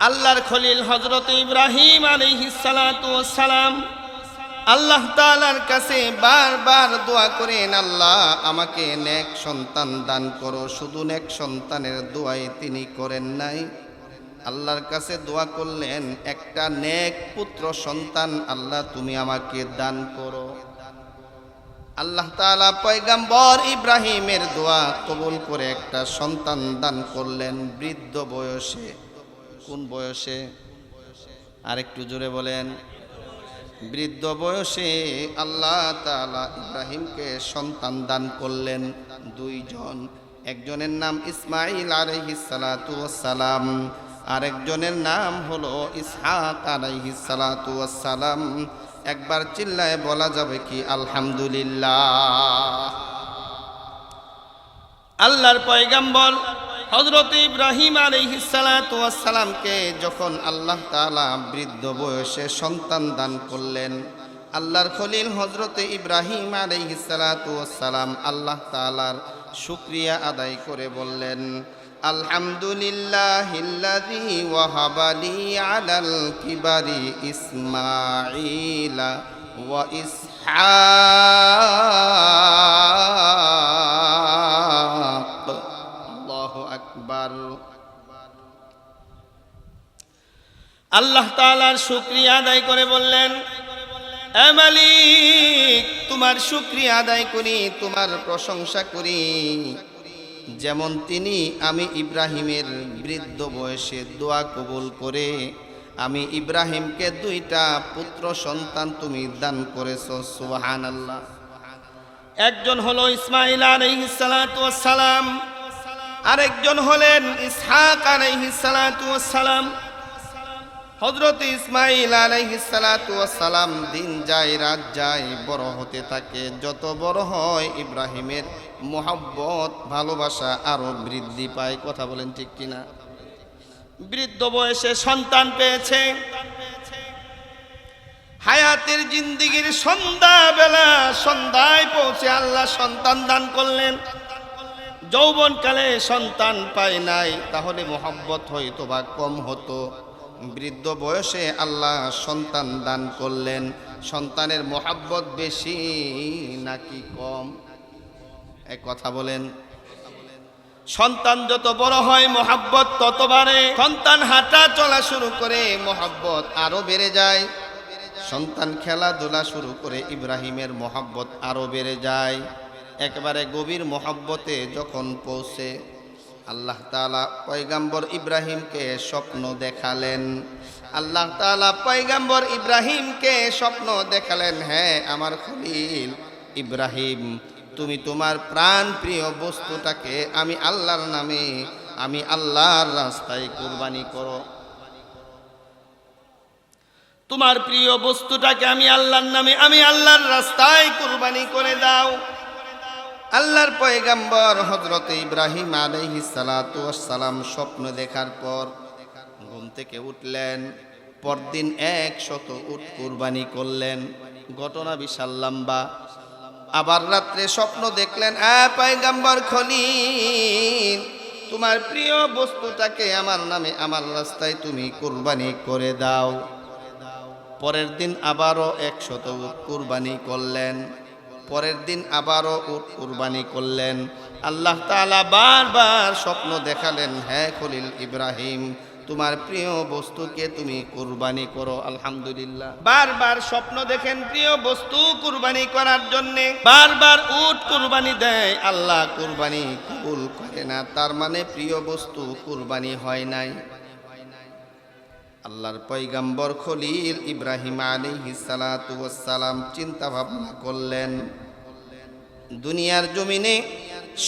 আল্লাহর খলিল হজরত ইব্রাহিম সালাম, আল্লাহ তাআলার কাছে বারবার দোয়া করেন, আল্লাহ, আমাকে নেক সন্তান দান করো। শুধু নেক সন্তানের দোয়াই তিনি করেন নাই। আল্লাহর কাছে দোয়া করলেন, একটা নেক পুত্র সন্তান আল্লাহ তুমি আমাকে দান করো। আল্লাহ তাআলা পয়গাম্বর ইব্রাহিমের দোয়া কবুল করে একটা সন্তান দান করলেন বৃদ্ধ বয়সে। কোন বয়সে? আরেকটু জোরে বলেন। বৃদ্ধ বয়সে আল্লাহ তালা ইব্রাহিমকে সন্তান দান করলেন দুইজন। একজনের নাম ইসমাইল আলাইহিস সালাতু সালাম আরেকজনের নাম হলো ইসহাক আলাইহিস সালাতু সালাম একবার চিল্লায় বলা যাবে কি? আলহামদুলিল্লাহ। আল্লাহর পয়গাম্বর হজরত ইব্রাহিম আলহিসালামকে যখন আল্লাহ তাআলা বৃদ্ধ বয়সে সন্তান দান করলেন, আল্লাহর খলিল হজরত ইব্রাহিম আলহিসালাম আল্লাহ তাআলার শুক্রিয়া আদায় করে বললেন আলহামদুলিল্লাহিল্লাযী ওয়াহাবালি কিবারি ইসমাঈলা ওয়া আকবার। আল্লাহ তাআলার শুকরিয়া আদায় করে বললেন মালিক, তোমার শুকরিয়া আদায় করি, তোমার প্রশংসা করি। যেমন তিনি আমি ইব্রাহিমের বৃদ্ধ বয়সে দোয়া কবুল করে, আমি ইব্রাহিমকে দুইটা পুত্র সন্তান তুমি দান করেছ সুবহান আল্লাহ একজন হলো ইসমাইল আলাইহিস সালাতু ওয়াস সালাম আরেকজন হলেন ইসহাক আলাইহিস সালাতু ওয়াস সালাম হজরত ইসমাইল আলাইহিস সালাতু ওয়াস সালাম দিন যায়, রাত যায়, বড় হতে থাকে। যত বড় হয় ইব্রাহিমের মোহাব্বত, ভালোবাসা আরও বৃদ্ধি পায়। কথা বলেন ঠিক কিনা? বৃদ্ধ বয়সে সন্তান পেয়েছে। হায়াতের জিন্দিগির সন্ধ্যাবেলা সন্ধ্যায় পৌঁছে আল্লাহ সন্তান দান করলেন। যৌবনকালে সন্তান পায় নাই, তাহলে মোহাব্বত হয়তো বা কম হতো। বৃদ্ধ বয়সে আল্লাহ সন্তান দান করলেন। সন্তানের মোহাব্বত বেশি নাকি কম? এক কথা বলেন। সন্তান যত বড় হয়, মোহাব্বত তত বাড়ে। সন্তান হাঁটা চলা শুরু করে, মোহাব্বত আরও বেড়ে যায়। সন্তান খেলাধুলা শুরু করে, ইব্রাহিমের মোহাব্বত আরও বেড়ে যায়। একেবারে গভীর মোহাব্বতে যখন পৌঁছে, আল্লাহ তালা পয়গাম্বর ইব্রাহিমকে স্বপ্ন দেখালেন। আল্লাহ তালা পয়গাম্বর ইব্রাহিমকে স্বপ্ন দেখালেন হ্যাঁ আমার খলিল ইব্রাহিম, তুমি তোমার প্রাণ প্রিয় বস্তুটাকে আমি আল্লাহর নামে, আমি আল্লাহর রাস্তায় কুরবানি করো। তোমার প্রিয় বস্তুটাকে আমি আল্লাহর নামে, আমি আল্লাহর রাস্তায় কুরবানি করে দাও। আল্লাহর পয়গাম্বর হজরত ইব্রাহিম আলাইহিস সালাতু সালাম স্বপ্ন দেখার পর ঘুম থেকে উঠলেন, পরদিন এক শত উট কুরবানি করলেন, ঘটনা বিশাল লম্বা। আবার রাত্রে স্বপ্ন দেখলেন আ পয়গাম্বর খলিল, তোমার প্রিয় বস্তুটাকে আমার নামে আমার রাস্তায় তুমি কুরবানি করে দাও। পরের দিন আবারও একশত উট কুরবানি করলেন। পরের দিন আবারও কুরবানি করলেন। আল্লাহ তাআলা বারবার স্বপ্ন দেখালেন হ্যাঁ খলিল ইব্রাহিম, তোমার প্রিয় বস্তুকে তুমি কুরবানি করো, আলহামদুলিল্লাহ। বারবার স্বপ্ন দেখেন প্রিয় বস্তু কুরবানি করার জন্য। বারবার উট কুরবানি দেয়, আল্লাহ কুরবানি কবুল করে না। তার মানে প্রিয় বস্তু কুরবানি হয় নাই। আল্লাহর পৈগম্বর খলিল ইব্রাহিম ওয়াস সালাম চিন্তা ভাবনা করলেন, দুনিয়ার জমিনে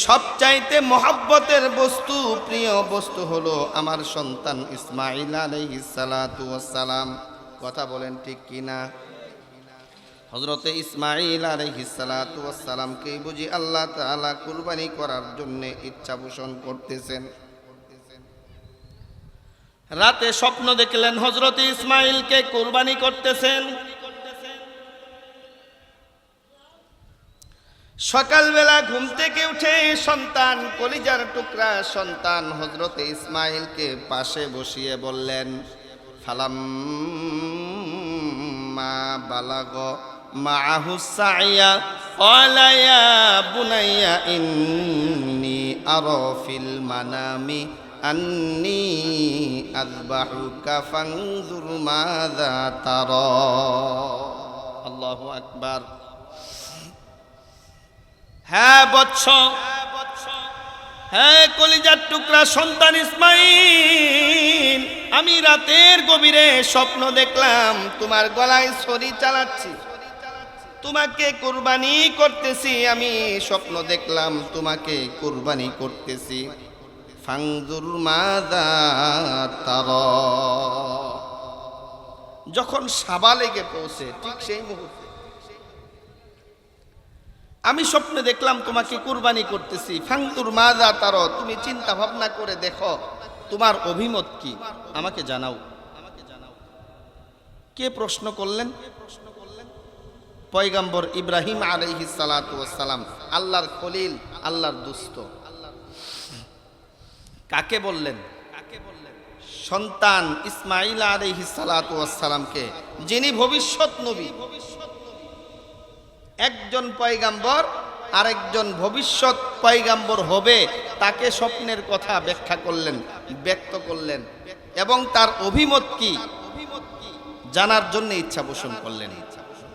সবচাইতে মহাব্বতের বস্তু, প্রিয় বস্তু হলো আমার সন্তান ইসমাইল ওয়াস সালাম কথা বলেন ঠিক কিনা? হজরতে ইসমাইল সালামকে বুঝি আল্লাহ তাআলা কুরবানি করার জন্য ইচ্ছা পোষণ করতেছেন। রাতে স্বপ্ন দেখলেন হজরত ইসমাইলকে কোরবানি করতেছেন। সকালবেলা ঘুম থেকে উঠে সন্তান, কলিজার টুকরা সন্তান হজরতে ইসমাইলকে পাশে বসিয়ে বললেন ফালাম মা বালাগ মাহু সাইয়া অলায়া বুনাইয়া ইন্নি আরও ফিল মানামি আন্নি আযবাহুকা ফানজুর মাযা তারা। আল্লাহু আকবার। হ্যাঁ বৎস। হ্যাঁ কলিজার টুকরা সন্তান ইসমাইল, আমি রাতের গভীরে স্বপ্ন দেখলাম, তোমার গলায় ছড়ি চালাচ্ছি। তোমাকে কুরবানি করতেছি, আমি স্বপ্ন দেখলাম, তোমাকে কুরবানি করতেছি। ফাংজুর মাদা তার। যখন সাবা লেগে পৌঁছে, ঠিক সেই মুহূর্তে। আমি স্বপ্নে দেখলাম তোমাকে কুরবানি করতেছি। ফাংতুর মাজা তার, তুমি চিন্তা ভাবনা করে দেখো, তোমার অভিমত কি? আমাকে জানাও। কে প্রশ্ন করলেন? পয়গাম্বর ইব্রাহিম আলাইহি সালাম, আল্লাহর খলিল, আল্লাহর দুস্থ কাকে বললেন? সন্তান ইসমাইল আলাইহি সালামকে, যিনি ভবিষ্যৎ নবী। একজন পয়গাম্বর, আরেকজন ভবিষ্যৎ পয়গাম্বর হবে, তাকে স্বপ্নের কথা ব্যাখ্যা করলেন, ব্যক্ত করলেন, এবং তার অভিমত কি? জানার জন্য ইচ্ছা পোষণ করলেন।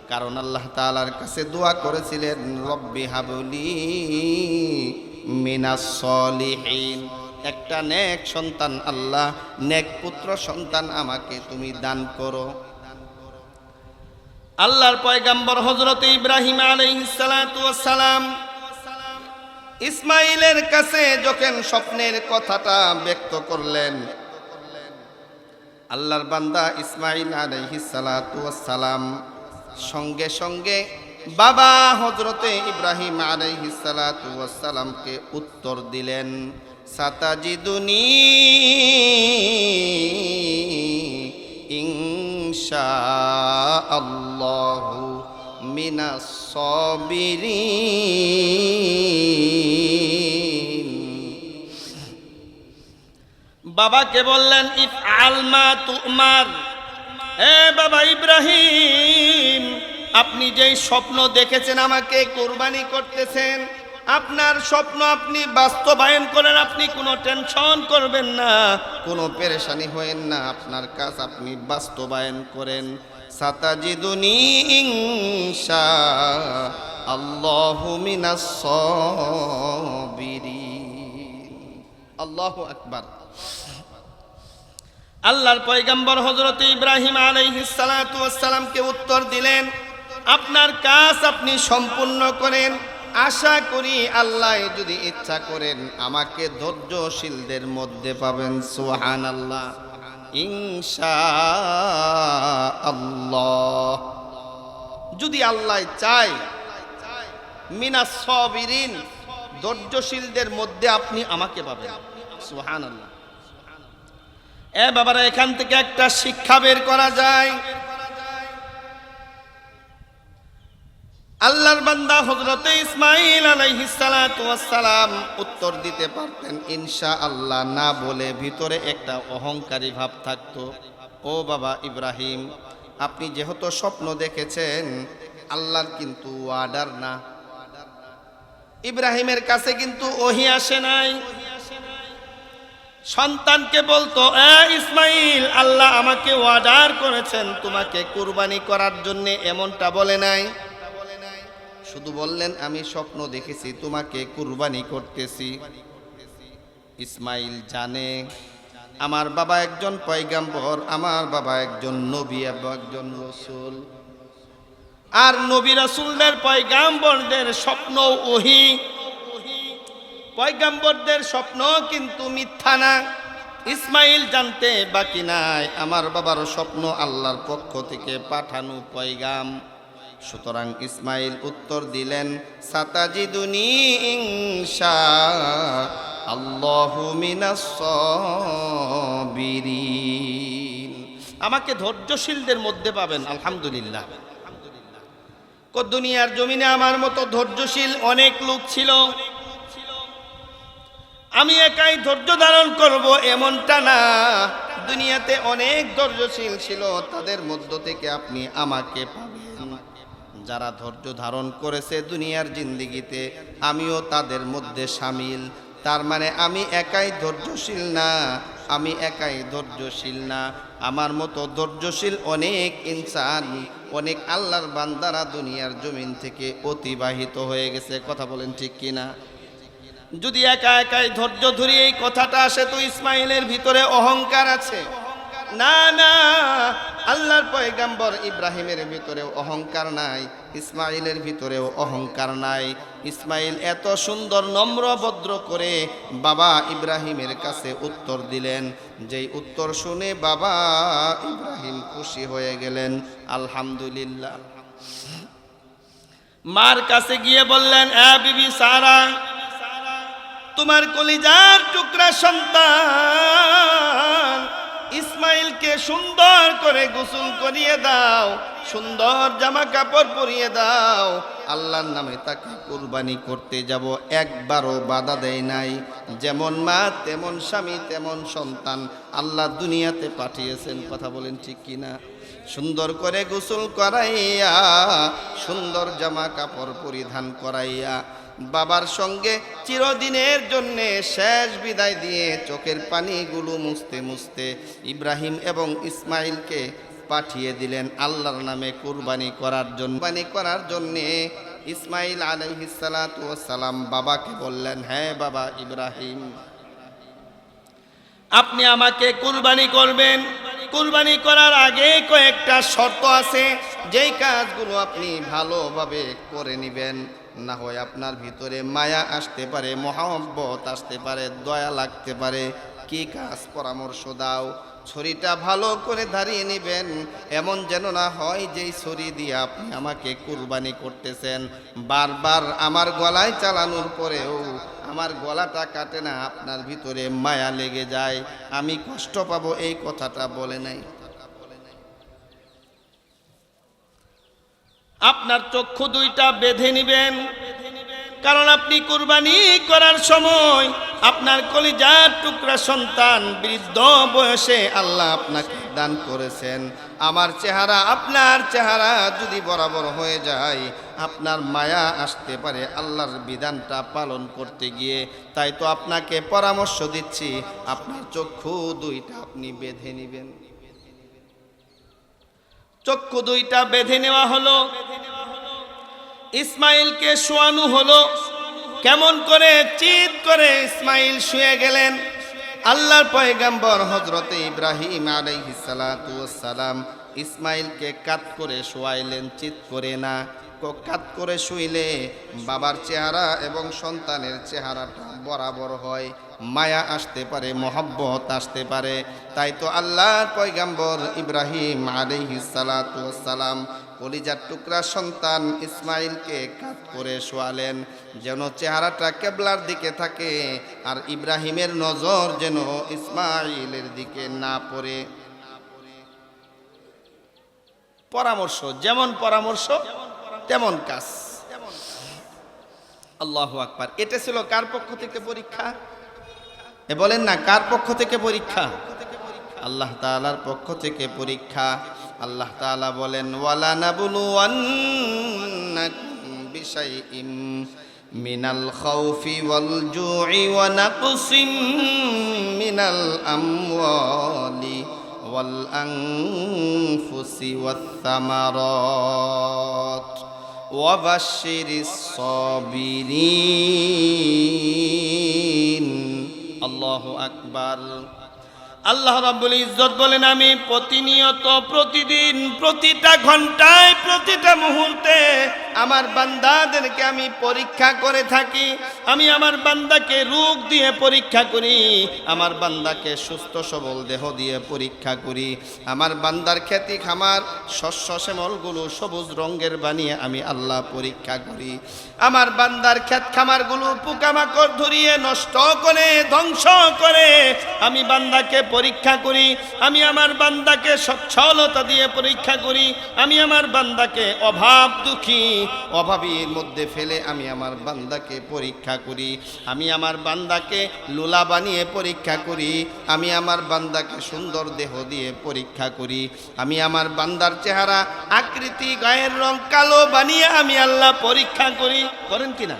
কারণ আল্লাহ তালার কাছে দোয়া করেছিলেন, রব্বি হাবলি মিনাস সলিহিন। একটা নেক সন্তান আল্লাহ, নেক পুত্র সন্তান আমাকে তুমি দান করো। আল্লাহর পয়গাম্বর হজরত ইব্রাহিম সালাম ইসমাইলের কাছে যখন স্বপ্নের কথাটা ব্যক্ত করলেন, আল্লাহর বান্দা ইসমাইল সালাম সঙ্গে সঙ্গে বাবা হজরতে ইব্রাহিম সালামকে উত্তর দিলেন। সাতাজিদুনি ইনশা আল্লাহু মিনাস সাবিরিন। বাবাকে বললেন ইফ আলমা তুমার। এ বাবা ইব্রাহিম, আপনি যেই স্বপ্ন দেখেছেন, আমাকে কোরবানি করতেছেন আপনার স্বপ্ন আপনি বাস্তবায়ন করেন আপনি কোনো টেনশন করবেন না। কোনো পেরেশানি হয়েন না আপনার কাজ আপনি বাস্তবায়ন করেন। সাতাজিদুনি আল্লাহু মিনাস সাবিরিন। আল্লাহু আকবার। আল্লাহর পয়গম্বর হজরত ইব্রাহিম আলাইহিস সালাতু ওয়াসসালামকে উত্তর দিলেন আপনার কাজ আপনি সম্পূর্ণ করেন। আশা করি আল্লাহ যদি ইচ্ছা করেন আমাকে ধৈর্যশীলদের মধ্যে পাবেন সুহান আল্লাহ ইনশা আল্লাহ যদি আল্লাহ চায় মিনা সবিরিন ধৈর্যশীলদের মধ্যে আপনি আমাকে পাবেন সুহান আল্লাহ এ বাবারা, এখান থেকে একটা শিক্ষা বের করা যায়। আল্লাহর বান্দা হজরতে ইসমাইল সালাম উত্তর দিতে পারতেন ইনশা আল্লাহ না বলে ভিতরে একটা অহংকারী ভাব থাকতো। ও বাবা ইব্রাহিম, আপনি যেহেতু স্বপ্ন দেখেছেন, আল্লাহর কিন্তু ওয়ার্ডার না। ইব্রাহিমের কাছে কিন্তু ওহি আসে নাই। সন্তানকে বলতো, এ ইসমাইল আল্লাহ আমাকে ওয়ার্ডার করেছেন, তোমাকে কুরবানি করার জন্য এমনটা বলে নাই। শুধু বললেন, আমি স্বপ্ন দেখেছি, তোমাকে কুরবানি করতেছি। ইসমাইল জানে, আমার বাবা একজন পয়গাম্বর, আমার বাবা একজন নবী এবং একজন রসুল। আর নবী রসুলদের পয়গাম্বরদের স্বপ্ন ওহি। পয়গাম্বরদের স্বপ্ন কিন্তু মিথ্যা না। ইসমাইল জানতে বাকি নাই, আমার বাবার স্বপ্ন আল্লাহর পক্ষ থেকে পাঠানো পয়গাম। সুতরাং ইসমাইল উত্তর দিলেন, সাতাজিদুনি ইনশা আল্লাহু মিনাস সাবিরিন। আমাকে ধৈর্যশীলদের মধ্যে পাবেন, আলহামদুলিল্লাহ। দুনিয়ার জমিনে আমার মতো ধৈর্যশীল অনেক লোক ছিল। আমি একাই ধৈর্য ধারণ করব এমনটা না। দুনিয়াতে অনেক ধৈর্যশীল ছিল, তাদের মধ্য থেকে আপনি আমাকে পাবেন। যারা ধৈর্য ধারণ করেছে দুনিয়ার জিন্দিগিতে, আমিও তাদের মধ্যে সামিল। তার মানে আমি একাই ধৈর্যশীল না, আমি একাই ধৈর্যশীল না। আমার মতো ধৈর্যশীল অনেক ইনসান অনেক আল্লাহর বান্দারা দুনিয়ার জমিন থেকে অতিবাহিত হয়ে গেছে। কথা বলেন ঠিক কিনা যদি একা একাই ধৈর্য ধরি এই কথাটা আসে, তো ইসমাইলের ভিতরে অহংকার আছে। না না আল্লাহর পয়গাম্বর ইব্রাহিমের ভিতরেও অহংকার নাই, ইসমাইলের ভিতরেও অহংকার নাই। ইসমাইল এত সুন্দর, নম্র, ভদ্র করে বাবা ইব্রাহিমের কাছে উত্তর দিলেন। যেই উত্তর শুনে বাবা ইব্রাহিম খুশি হয়ে গেলেন। আলহামদুলিল্লাহ। মার কাছে গিয়ে বললেন, এ বিবি সারা, তোমার কলিজার টুকরা সন্তান ইসমাইলকে সুন্দর করে গোসল করিয়ে দাও, সুন্দর জামা কাপড় পরিয়ে দাও। আল্লাহর নামে তাকে কুরবানি করতে যাব, একবারও বাধা দেয় নাই। যেমন মা, তেমন স্বামী, তেমন সন্তান আল্লাহ দুনিয়াতে পাঠিয়েছেন, কথা বলেন ঠিক কিনা? সুন্দর করে গোসল করাইয়া, সুন্দর জামা কাপড় পরিধান করাইয়া বাবার সঙ্গে চিরদিনের জন্যে শেষ বিদায় দিয়ে চোখের পানিগুলো মুছতে মুছতে ইব্রাহিম এবং ইসমাইলকে পাঠিয়ে দিলেন আল্লাহর নামে কুরবানি করার জন্য। কুরবানি করার জন্যে ইসমাইল আলহিসালাম বাবাকে বললেন হ্যাঁ বাবা ইব্রাহিম, আপনি আমাকে কুরবানি করবেন। কুরবানি করার আগে কয়েকটা শর্ত আছে, যেই কাজগুলো আপনি ভালোভাবে করে নেবেন। না হয় আপনার ভিতরে মায়া আসতে পারে, মহাব্বত আসতে পারে, দয়া লাগতে পারে। কি কাজ? পরামর্শ দাও। ছড়িটা ভালো করে দাঁড়িয়ে নেবেন। এমন যেন না হয় যেই ছড়ি দিয়ে আপনি আমাকে কুরবানি করতেছেন। বারবার আমার গলায় চালানোর পরেও আমার গলাটা কাটে না, আপনার ভিতরে মায়া লেগে যায়। আমি কষ্ট পাবো, এই কথাটা বলে নাই। আপনার চক্ষু দুইটা বেঁধে নিবেন। কারণ আপনি কুরবানি করার সময় আপনার কলিজার টুকরা সন্তান বৃদ্ধ বয়সে আল্লাহ আপনাকে দান করেছেন। আমার চেহারা আপনার চেহারা যদি বরাবর হয়ে যায়, আপনার মায়া আসতে পারে আল্লাহর বিধানটা পালন করতে গিয়ে। তাই তো আপনাকে পরামর্শ দিচ্ছি, আপনার চক্ষু দুইটা আপনি বেঁধে নেবেন। চক্ষু দুইটা বেঁধে নেওয়া হলো। ইসমাইলকে শোয়ানো হলো। কেমন করে চিৎ করে ইসমাইল শুয়ে গেলেন। আল্লাহর পয়গাম্বর হজরতে ইব্রাহিম আলাইহিসালাম ইসমাইলকে কাত করে শোয়াইলেন, চিৎ করে না। কাত করে শুইলে বাবার চেহারা এবং সন্তানের চেহারাটা বরাবর হয়। মায়া আসতে পারে, মহব্বত আসতে পারে। তাই তো আল্লাহর পয়গাম্বর ইব্রাহিম আলাইহিসালাম কলিজার টুকরা সন্তান ইসমাইলকে কাত করে শোয়ালেন, যেন চেহারাটা কেবলার দিকে থাকে আর ইব্রাহিমের নজর যেন ইসমাইলের দিকে না পড়ে। পরামর্শ, যেমন পরামর্শ, তেমন কাজ। আল্লাহ আকবার। এটা ছিল কার পক্ষ থেকে পরীক্ষা? এ বলেন না, কার পক্ষ থেকে পরীক্ষা? আল্লাহ তালার পক্ষ থেকে পরীক্ষা। আল্লাহ তালা বলেন মিনাল খৌফি ওয়াল জুই ওয়া নাকসিম মিনাল আমওয়ালি ওয়াল আনফুসি ওয়াত সামারাত ওয়া বাশশিরিস সাবিরিন। আল্লাহ আকবার। আল্লাহ রাব্বুল ইজ্জত বলেন আমি প্রতিনিয়ত প্রতিদিন প্রতিটা ঘন্টায় প্রতিটা মুহূর্তে আমার বান্দাদেরকে আমি পরীক্ষা করে থাকি, আমি আমার বান্দাকে রোগ দিয়ে পরীক্ষা করি, আমার বান্দাকে সুস্থ সবল দেহ দিয়ে পরীক্ষা করি। আমার বান্দার খ্যাতি খামার, শস্য শ্যামলগুলো সবুজ রঙের বানিয়ে আমি আল্লাহ পরীক্ষা করি। আমার বান্দার ক্ষেত খামারগুলো পোকামাকড় ধরিয়ে নষ্ট করে, ধ্বংস করে, আমি বান্দাকে পরীক্ষা করি, আমি আমার বান্দাকে সচ্ছলতা দিয়ে পরীক্ষা করি, আমি আমার বান্দাকে অভাব দুঃখী অভাবীর মধ্যে ফেলে আমি আমার বান্দাকে পরীক্ষা করি। আমি আমার বান্দাকে লোলা বানিয়ে পরীক্ষা করি। আমি আমার বান্দাকে সুন্দর দেহ দিয়ে পরীক্ষা করি। আমি আমার বান্দার চেহারা, আকৃতি, গায়ের রং কালো বানিয়ে আমি আল্লাহ পরীক্ষা করি। করেন কিনা?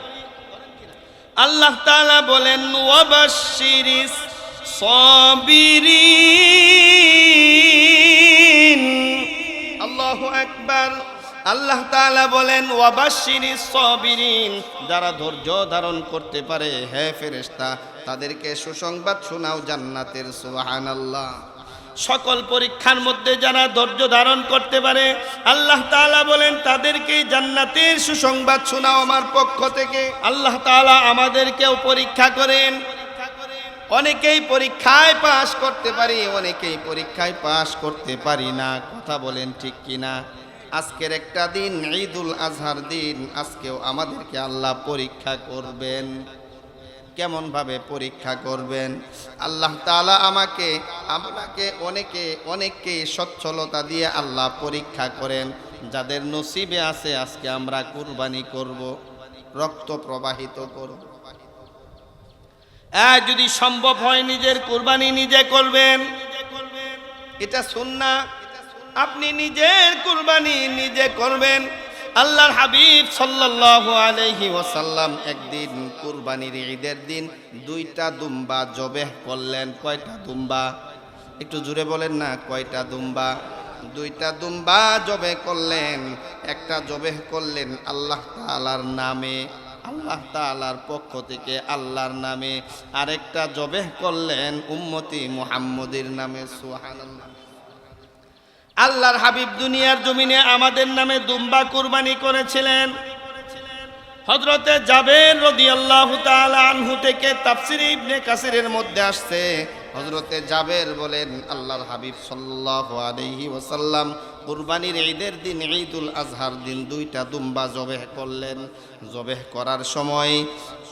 আল্লাহ তাআলা বলেন, ওয়াবাশশিরিস সাবিরিন। আল্লাহ তাআলা বলেন, ওয়াবাশশিরিস সাবিরিন যারা ধৈর্য ধারণ করতে পারে, হে ফেরেশতা, তাদেরকে সুসংবাদ শোনাও জান্নাতের, সুবহানাল্লাহ। সকল পরীক্ষার মধ্যে যারা ধৈর্য ধারণ করতে পারে, আল্লাহ তাআলা বলেন তাদেরকে জান্নাতের সুসংবাদ শোনাও আমার পক্ষ থেকে। আল্লাহ তাআলা আমাদেরকেও পরীক্ষা করেন। অনেকেই পরীক্ষায় পাশ করতে পারি, অনেকেই পরীক্ষায় পাশ করতে পারি না। কথা বলেন ঠিক কিনা? আজকের একটা দিন, ঈদুল আজহার দিন। আজকেও আমাদেরকে আল্লাহ পরীক্ষা করবেন। কেমনভাবে পরীক্ষা করবেন? আল্লাহ তাআলা আমাকে আপনাকে অনেকে, অনেককে সচ্ছলতা দিয়ে আল্লাহ পরীক্ষা করেন। যাদের নসিবে আছে, আজকে আমরা কুরবানি করব, রক্ত প্রবাহিত করব। যদি সম্ভব হয় নিজের কুরবানি নিজে করবেন, এটা সুন্না আপনি নিজের কুরবানি নিজে করবেন। আল্লাহর হাবিব সাল্লাল্লাহু আলাইহি ওয়াসাল্লাম একদিন কুরবানির ঈদের দিন দুইটা দুম্বা জবেহ করলেন। কয়টা দুম্বা? একটু জুড়ে বলেন না, কয়টা দুম্বা? দুইটা দুম্বা জবে করলেন, একটা জবেহ করলেন আল্লাহ তাআলার নামে, আল্লাহ তাআলার পক্ষ থেকে আল্লাহর নামে। আরেকটা জবেহ করলেন উম্মতি মুহাম্মদের নামে, সুবহানাল্লাহ। আল্লাহর হাবিব দুনিয়ার জমিনে আমাদের নামে দুম্বা কুরবানি করেছিলেন। হজরতে জাবের রদি আল্লাহ আনহু থেকে তাফসির ইবনে কাসিরের মধ্যে আসছে। হজরতে জাবের বলেন, আল্লাহর হাবিব সাল্লাল্লাহু আলাইহি ওয়াসাল্লাম কুরবানির ঈদের দিন, ঈদুল আজহার দিন দুইটা দুম্বা জবেহ করলেন। জবেহ করার সময়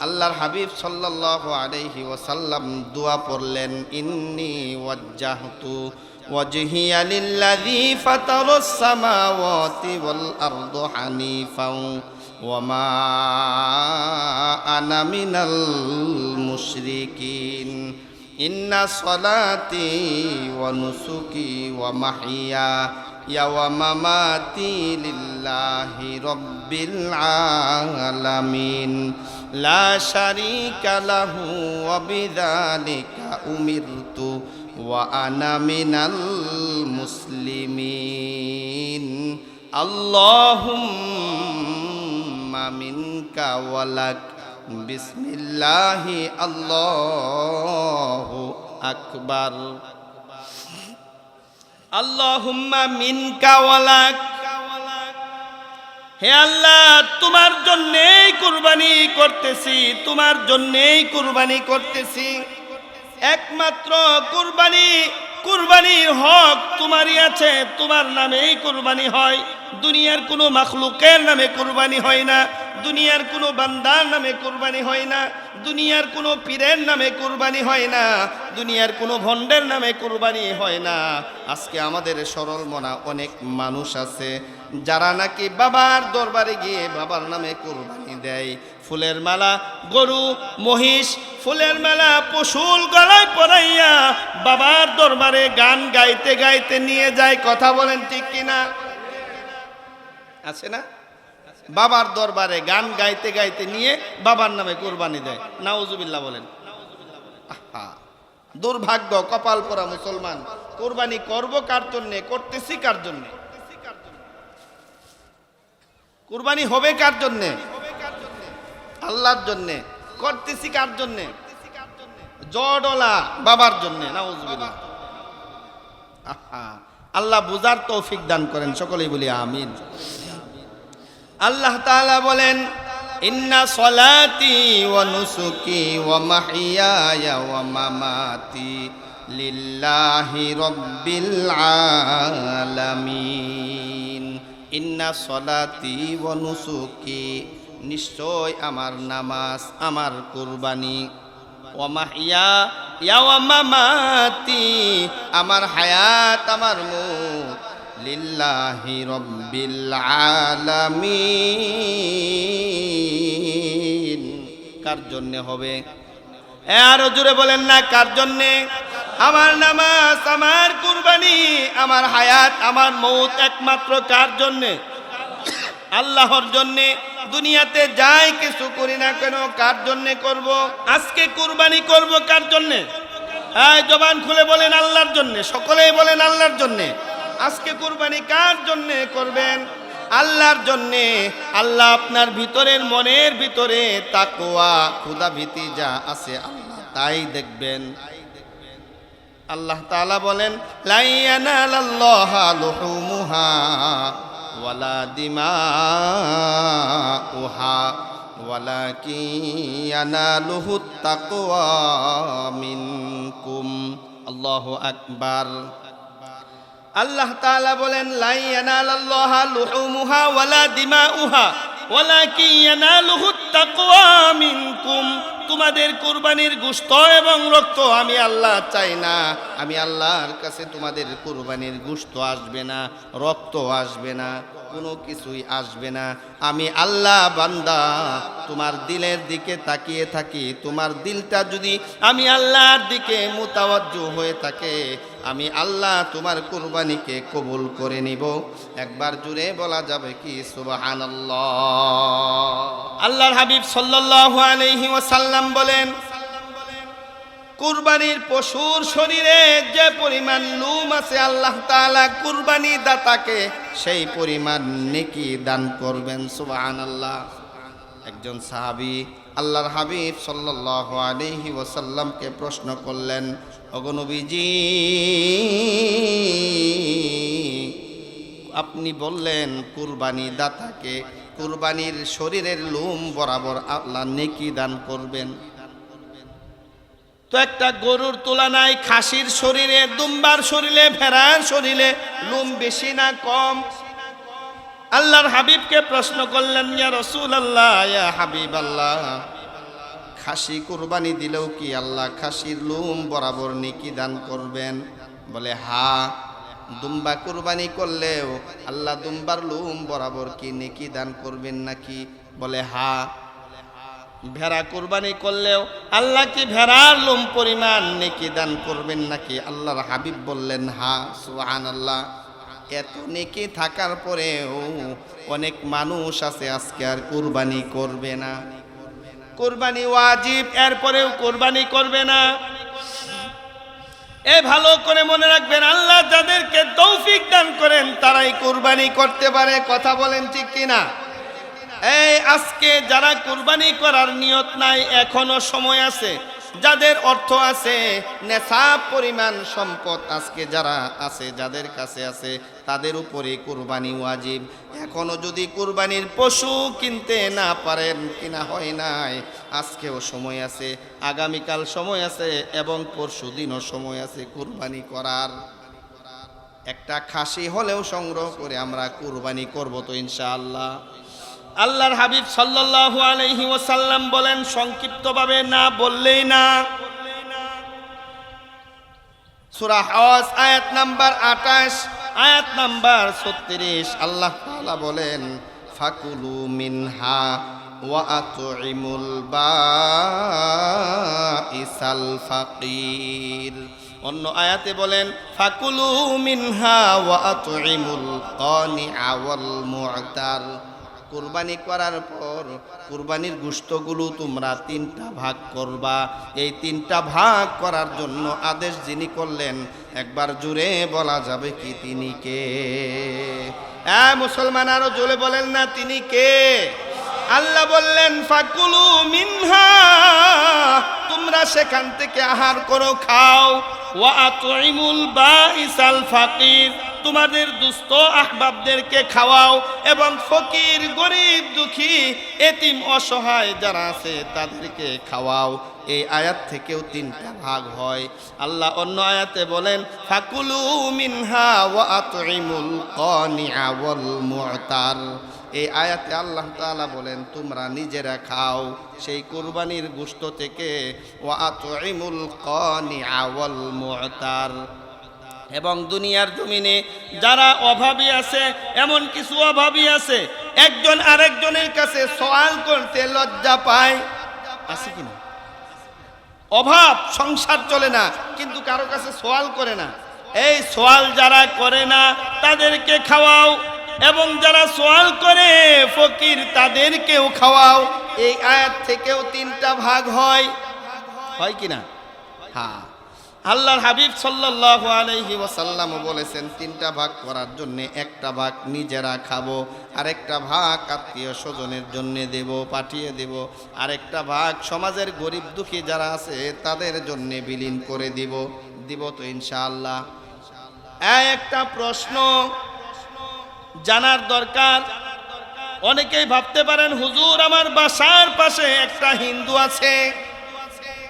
আল্লাহর হাবিব সাল্লাল্লাহু আলাইহি ওয়াসাল্লাম দোয়া পড়লেন, ইন্নি ওয়াজ্জাহতু وجهي للذي فطر السماوات والأرض حنيفا وما أنا من المشركين. إن صلاتي ونسكي ومحياي ومماتي لله رب العالمين. لا شريك له وبذلك أمرت. ওয়ানা মিনাল মুসলিমিন। আল্লাহুম্মা মিনকা বিসমিল্লাহি আল্লাহু আকবার। আল্লাহুম্মা মিনকা ওয়ালাক হে আল্লাহ, তোমার জন্যেই কুরবানি করতেছি, তোমার জন্যেই কুরবানি করতেছি। একমাত্র কুরবানি, কুরবানির হক তোমারই আছে, তোমার নামেই কুরবানি হয়। দুনিয়ার কোনো মাখলুকের নামে কুরবানি হয় না, দুনিয়ার কোনো বান্দার নামে কুরবানি হয় না, দুনিয়ার কোনো পীরের নামে কুরবানি হয় না, দুনিয়ার কোনো ভণ্ডের নামে কুরবানি হয় না। আজকে আমাদের সরল মনা অনেক মানুষ আছে, যারা নাকি বাবার দরবারে গিয়ে বাবার নামে কুরবানি দেয়। ফুলের মালা, গরু, মহিষ, ফুলের মেলা পশুল গলায় পরাইয়া বাবার দরবারে গান গাইতে গাইতে নিয়ে যায়। কথা বলেন ঠিক কিনা? আছে না? বাবার দরবারে গান গাইতে গাইতে নিয়ে বাবার নামে কোরবানি দেয়। নাউজুবিল্লাহ বলেন। দুর্ভাগ্য, কপাল পরা মুসলমান। কোরবানি করব কার জন্যে? করতেছি কার জন্যে? কোরবানি হবে কার জন্যে? আল্লাহর জন্যে করতেছি কার জন্যে? জডলা বাবার জন্যে আহা, আল্লাহ বুজার তৌফিক দান করেন সকলেই বলি আমিন। আল্লাহ তাআলা বলেন ইন্না সলাতি ওয়া নুসুকি ওয়া মাহিয়ায়া ওয়া মামাতি লিল্লাহি রাব্বিল আলামিন। ইন্না সলাতি ওয়া নুসুকি নিশ্চয় আমার নামাজ, আমার কুরবানি। ওয়া মাহিয়া ওয়া মামাতি আমার হায়াত, আমার মুখ লিল্লাহি রব্বিল আলামিন। কার জন্য হবে? আরও জুড়ে বলেন না, কার জন্যে? আমার নামাজ, আমার কুরবানি, আমার হায়াত, আমার মৌত একমাত্র কার জন্যে? আল্লাহর জন্যে। দুনিয়াতে যাই কিছু করি না কেন, কার জন্যে করব? আজকে কুরবানি করব কার জন্যে? হ্যাঁ জবান খুলে বলেন আল্লাহর জন্যে, সকলেই বলেন আল্লাহর জন্যে। আজকে কুরবানি কার জন্যে করবেন? আল্লাহর জন্যে। আল্লাহ আপনার ভিতরের মনের ভিতরে তাকোয়া ভীতি যা আছে আল্লাহ তাই দেখবেন। আল্লাহ তাআলা বলেন, লাইয়ানালাল্লাহা ওয়ালা দিমাউহা ওয়ালাকিন ইয়ানালুহুত তাকওয়া মিনকুম। আল্লাহু আকবার। আল্লাহ তাআলা বলেন, লাই ইয়ানালাল্লাহা লুহুমুহা ওয়ালা দিমাউহা ওয়ালাকিন ইয়ানালুহুত তাকওয়া মিনকুম। তোমাদের কুরবানির গুস্ত এবং রক্ত আমি আল্লাহ চাই না। আমি আল্লাহর কাছে তোমাদের কুরবানির গুস্ত আসবে না, রক্ত আসবে না। কোনো কিছুই আসবে না। আমি আল্লাহ বান্দা, তোমার দিলের দিকে তাকিয়ে থাকি। তোমার দিলটা যদি আমি আল্লাহর দিকে মোতাবজ্জ হয়ে থাকে, আমি আল্লাহ তোমার কুরবানিকে কবুল করে নিব। একবার জুড়ে বলা যাবে কি, সুবহানাল্লাহ। আল্লাহর হাবিব সাল্লাল্লাহু আলাইহি ওয়াসাল্লাম বলেন কুরবানির পশুর শরীরে যে পরিমাণ লুম আছে, আল্লাহ তাআলা কুরবানি দাতাকে সেই পরিমাণ নেকি দান করবেন সুবাহান আল্লাহ একজন সাহাবী, আল্লাহর হাবিব সাল্লাল্লাহু আলাইহি ওসাল্লামকে প্রশ্ন করলেন অগনবীজি আপনি বললেন কুরবানি দাতাকে কুরবানির শরীরের লুম বরাবর আল্লাহ নেকি দান করবেন। তো একটা গরুর তুলনায় খাসির শরীরে, দুম্বার শরীরে, ভেড়ার শরীরে, লুম বেশি না কম? আল্লাহর হাবিবকে প্রশ্ন করলেন, ইয়া রসুল আল্লাহ ইয়া হাবিব আল্লাহ খাসি কুরবানি দিলেও কি আল্লাহ খাসির লুম বরাবর নেকি দান করবেন? বলে, হা, দুম্বা কুরবানি করলেও আল্লাহ দুম্বার লুম বরাবর কি নেকি দান করবেন নাকি? বলে, হা ভেড়া কুরবানি করলেও আল্লাহ কি ভেড়ার লোম পরিমাণ নেকি দান করবেন নাকি? আল্লাহর হাবিব বললেন, হা সুহান আল্লাহ এত নেকি থাকার পরেও অনেক মানুষ আছে আজকে আর কোরবানি করবে না। কোরবানি ওয়াজিব, এরপরেও কোরবানি করবে না। এ ভালো করে মনে রাখবেন, আল্লাহ যাদেরকে তৌফিক দান করেন, তারাই কোরবানি করতে পারে। কথা বলেন ঠিক কিনা? এই, আজকে যারা কুরবানি করার নিয়ত নাই, এখনও সময় আছে। যাদের অর্থ আছে, নেশাব পরিমাণ সম্পদ আজকে যারা আছে, যাদের কাছে আছে, তাদের উপরে কুরবানি ওয়াজিব। এখনও যদি কুরবানির পশু কিনতে না পারেন, কিনা হয় নাই, আজকেও সময় আছে, আগামীকাল সময় আছে, এবং পরশু দিনও সময় আছে কুরবানি করার। একটা খাসি হলেও সংগ্রহ করে আমরা কুরবানি করব তো ইনশাআল্লাহ। আল্লাহর হাবিব সাল্লাল্লাহু আলাইহি ওয়াসাল্লাম বলেন, সংক্ষিপ্তভাবে না বললেই না। আয়াত নাম্বার 28 আয়াত নাম্বার 36 আল্লাহ তাআলা বলেন অন্য আয়াতে বলেন, ফাকুলু মিনহা ওয়া আতুইমুল কানিআ ওয়াল মু'তার কুরবানি করার পর কুরবানির গুস্তগুলো তোমরা তিনটা ভাগ করবা। এই তিনটা ভাগ করার জন্য আদেশ যিনি করলেন, একবার জুড়ে বলা যাবে কি তিনি কে? হ্যাঁ মুসলমান, আরও জোরে বলেন না, তিনি কে? আল্লাহ বললেন, ফাকুলু মিনহা, তোমরা সেখান থেকে আহার করো, খাও। ওয়া আতুইমুল বাইসাল ফাকির। তোমাদের দুস্থ আহবাবদেরকে খাওয়াও এবং ফকির, গরিব, দুঃখী, এতিম, অসহায় যারা আছে তাদেরকে খাওয়াও। এই আয়াত থেকেও তিনটা ভাগ হয়। আল্লাহ অন্য আয়াতে বলেন, ফাকুলু মিনহা ওয়া কানিআ ওয়াল মু'তার। এই আয়াতে আল্লাহ তাআলা বলেন, তোমরা নিজেরা খাও। সেই কুরবানির গোশত থেকে ওয়া কানিআ ওয়াল মু'তার। এবং দুনিয়ার জমিনে যারা অভাবী আছে, এমন কিছু অভাবী আছে, একজন আরেকজনের কাছে সওয়াল করতে লজ্জা পায়। আছে অভাব, সংসার চলে না, কিন্তু কারও কাছে সোয়াল করে না। এই সোয়াল যারা করে না, তাদেরকে খাওয়াও, এবং যারা সোয়াল করে, ফকির তাদেরকেও খাওয়াও। এই আয়াত থেকেও তিনটা ভাগ হয়। হয় কিনা হ্যাঁ। আল্লাহর হাবিব সাল্লাল্লাহু আলাইহি ওয়াসাল্লাম বলেছেন, তিনটা ভাগ করার জন্য একটা ভাগ নিজেরা খাব, আরেকটা ভাগ আত্মীয় স্বজনের জন্য দেব, পাঠিয়ে দেব, আরেকটা ভাগ সমাজের গরিব দুঃখী যারা আছে তাদের জন্য বিলীন করে দিব দিব তো ইনশাআল্লাহ। একটা প্রশ্ন জানার দরকার। অনেকেই ভাবতে পারেন, হুজুর আমার বাসার পাশে একটা হিন্দু আছে।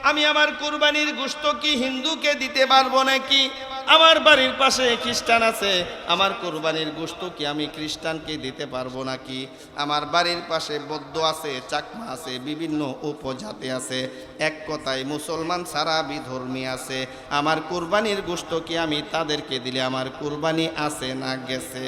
আমি আমার কুরবানির গোশত কি হিন্দুকে দিতে পারব নাকি? আমার বাড়ির পাশে খ্রিস্টান আছে, আমার কুরবানির গোশত কি আমি খ্রিস্টানকে দিতে পারব নাকি? আমার বাড়ির পাশে বৌদ্ধ আছে, চাকমা আছে, বিভিন্ন উপজাতি আছে। এক কথায় মুসলমান সারা বিধর্মী আছে। আমার কুরবানির গোশত কি আমি তাদেরকে দিলে আমার কুরবানি আছে না গেছে?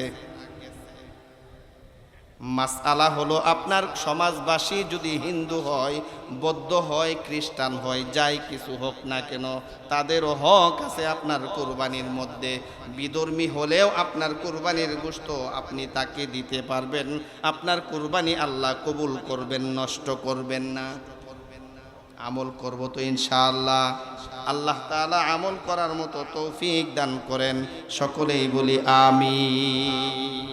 মাসআলা হলো আপনার সমাজবাসী যদি হিন্দু হয়, বৌদ্ধ হয়, খ্রিস্টান হয়, যাই কিছু হোক না কেন তাদেরও হক আছে আপনার কোরবানির মধ্যে। বিধর্মী হলেও আপনার কোরবানির গোশত আপনি তাকে দিতে পারবেন। আপনার কোরবানি আল্লাহ কবুল করবেন, নষ্ট করবেন না। আমল করব তো ইনশাআল্লাহ। আল্লাহ তাআলা আমল করার মতো তৌফিক দান করেন। সকলেই বলি আমি